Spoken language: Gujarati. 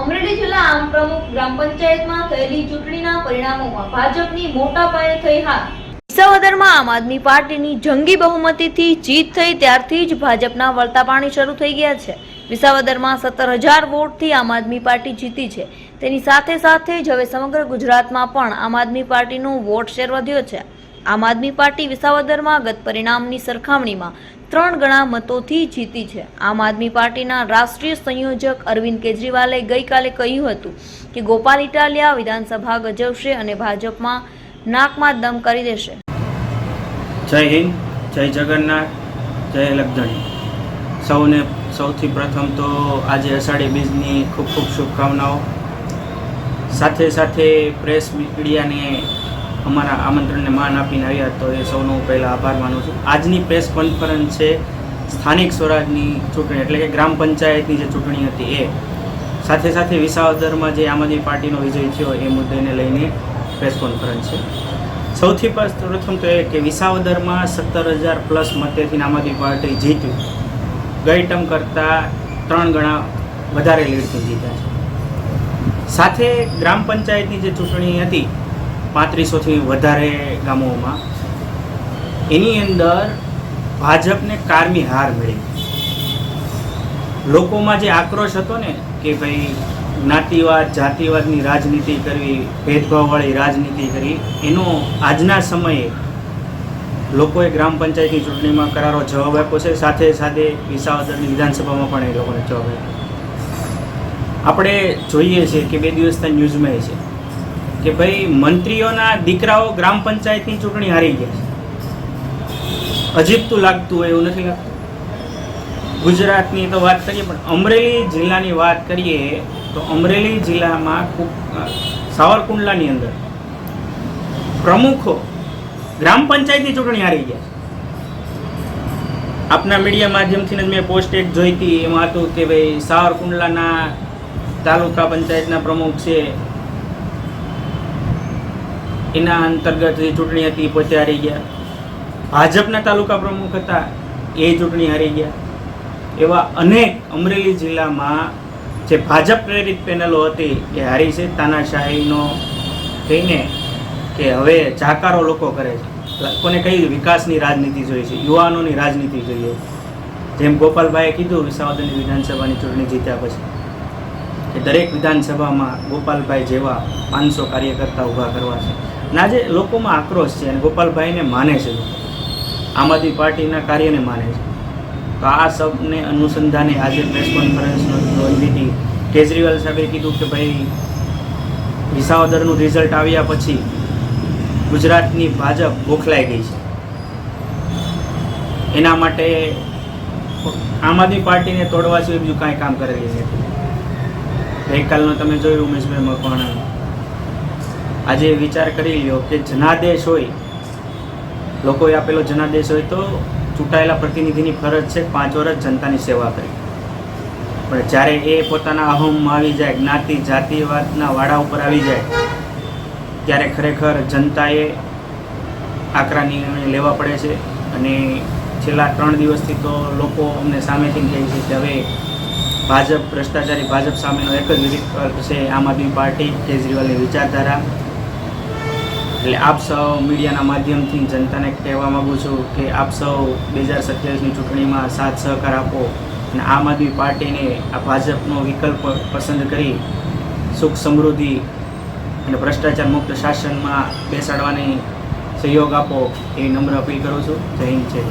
અમરેલી જિલ્લા પ્રમુખ ગ્રામ પંચાયતમાં થયેલી ચૂંટણીના પરિણામોમાં ભાજપની મોટા પાયે થઈ હાર. વિસાવદરમાં આમ આદમી પાર્ટીની જંગી બહુમતીથી જીત થઈ ત્યારથી જ ભાજપના વળતા શરૂ થઈ ગયા છે. વિસાવદરમાં સત્તર હજાર વોટથી આમ આદમી પાર્ટી જીતી છે. તેની સાથે સાથે જ હવે સમગ્ર ગુજરાતમાં પણ આમ આદમી પાર્ટીનો વોટ શેર વધ્યો છે. આમ આદમી પાર્ટી વિસાવદરમાં ગત પરિણામની સરખામણીમાં ત્રણ ગણા મતોથી જીતી છે. આમ આદમી પાર્ટીના રાષ્ટ્રીય સંયોજક અરવિંદ કેજરીવાલે ગઈકાલે કહ્યું હતું કે ગોપાલ ઇટાલિયા વિધાનસભા ગજવશે અને ભાજપમાં નાકમાં દમ કરી દેશે. જય હિન્દ, જય જગન્નાથ, જય લગધણી સૌને સૌથી પ્રથમ તો આજે અષાઢી બીજની ખૂબ ખૂબ શુભકામનાઓ. સાથે સાથે પ્રેસ મીડિયાને અમારા આમંત્રણને માન આપીને આવ્યા તો એ સૌનો હું પહેલાં આભાર માનું છું. આજની પ્રેસ કોન્ફરન્સ છે સ્થાનિક સ્વરાજની ચૂંટણી, એટલે કે ગ્રામ પંચાયતની જે ચૂંટણી હતી એ. સાથે સાથે વિસાવદરમાં જે આમ આદમી પાર્ટીનો વિજય થયો એ મુદ્દેને લઈને પ્રેસ કોન્ફરન્સ છે. સૌથી પ્રથમ તો એ કે વિસાવદરમાં સત્તર હજાર પ્લસ મતેથી આમ આદમી પાર્ટી જીત્યું. ગઈ ટર્મ કરતાં ત્રણ ગણા વધારે લીડથી જીત્યા છે. સાથે ગ્રામ પંચાયતની જે ચૂંટણી હતી પાંત્રીસોથી વધારે ગામોમાં. એની અંદર ભાજપને કારમી હાર મળી. લોકોમાં જે આક્રોશ હતો ને કે ભાઈ જ્ઞાતિવાદ, જાતિવાદની રાજનીતિ કરવી, ભેદભાવવાળી રાજનીતિ કરી એનો આજના સમયે લોકોએ ગ્રામ પંચાયતની ચૂંટણીમાં કરારો જવાબ આપ્યો છે. સાથે સાથે વિસાવદરની વિધાનસભામાં પણ એ લોકોને જવાબ આપ્યો આપણે જોઈએ છીએ કે બે દિવસના ન્યૂઝમાં છે. કે ભાઈ મંત્રીઓના દીકરાઓ ગ્રામ પંચાયતની ચૂંટણી હારી ગયા. છે અજીબતું લાગતું હોય એવું નથી લાગતું. ગુજરાતની તો વાત કરીએ, પણ અમરેલી જિલ્લાની વાત કરીએ તો અમરેલી જિલ્લામાં સાવરકુંડલાની અંદર પ્રમુખો ગ્રામ પંચાયતની ચૂંટણી હારી ગયા. આપના મીડિયા માધ્યમથી મેં પોસ્ટ એક જોઈ હતી, એમાં હતું કે ભાઈ સાવરકુંડલાના તાલુકા પંચાયતના પ્રમુખ છે. એના અંતર્ગત જે ચૂંટણી હતી એ પોતે હારી ગયા. ભાજપના તાલુકા પ્રમુખ હતા, એ ચૂંટણી હારી ગયા. એવા અનેક અમરેલી જિલ્લામાં જે ભાજપ પ્રેરિત પેનલો હતી, એ હારી છે. તાનાશાહીનો કહીને કે હવે જાકારો લોકો કરે છે. લોકોને કઈ વિકાસની રાજનીતિ જોઈએ છે, યુવાનોની રાજનીતિ જોઈએ. જેમ ગોપાલભાઈએ કીધું, વિસાવદરની વિધાનસભાની ચૂંટણી જીત્યા પછી. કે દરેક વિધાનસભામાં ગોપાલભાઈ જેવા પાંચસો કાર્યકર્તા ઊભા કરવા છે. અને આજે લોકોમાં આક્રોશ છે અને ગોપાલભાઈને માને છે આમ આદમી પાર્ટીના કાર્યને માને છે. તો આ સબને અનુસંધાને આજે પ્રેસ કોન્ફરન્સનો યોજી હતી કેજરીવાલ સાહેબે કીધું કે ભાઈ, વિસાવદરનું રિઝલ્ટ આવ્યા પછી ગુજરાતની ભાજપ ગોખલાઈ ગઈ છે. એના માટે આમ આદમી પાર્ટીને તોડવા સિવાય બીજું કાંઈ કામ કરેલી છે ગઈકાલનો તમે જોયું, ઉમેશભાઈ મકવાણા. આજે વિચાર કરી લ્યો કે જનાદેશ હોય, લોકોએ આપેલો જનાદેશ હોય તો ચૂંટાયેલા પ્રતિનિધિની ફરજ છે પાંચ વર્ષ જનતાની સેવા કરી પણ જ્યારે એ પોતાના અહોમમાં આવી જાય, જ્ઞાતિ, જાતિવાદના વાડા ઉપર આવી જાય, ત્યારે ખરેખર જનતાએ આકરા નિર્ણય લેવા પડે છે અને છેલ્લા ત્રણ દિવસથી તો લોકો અમને સામેથી કહે છે કે હવે ભાજપ ભ્રષ્ટાચારી ભાજપ સામેનો એક જ વિકલ્પ છે આમ આદમી પાર્ટી, કેજરીવાલની વિચારધારા. એટલે આપ સૌ મીડિયાના માધ્યમથી જનતાને કહેવા માગું છું કે આપ સૌ બે હજાર સત્યાવીસની ચૂંટણીમાં સાથ સહકાર આપો અને આમ આદમી પાર્ટીને આ ભાજપનો વિકલ્પ પસંદ કરી સુખ સમૃદ્ધિ અને ભ્રષ્ટાચાર મુક્ત શાસનમાં બેસાડવાની સહયોગ આપો એવી નમ્ર અપીલ કરું છું. જય હિન્દ, જય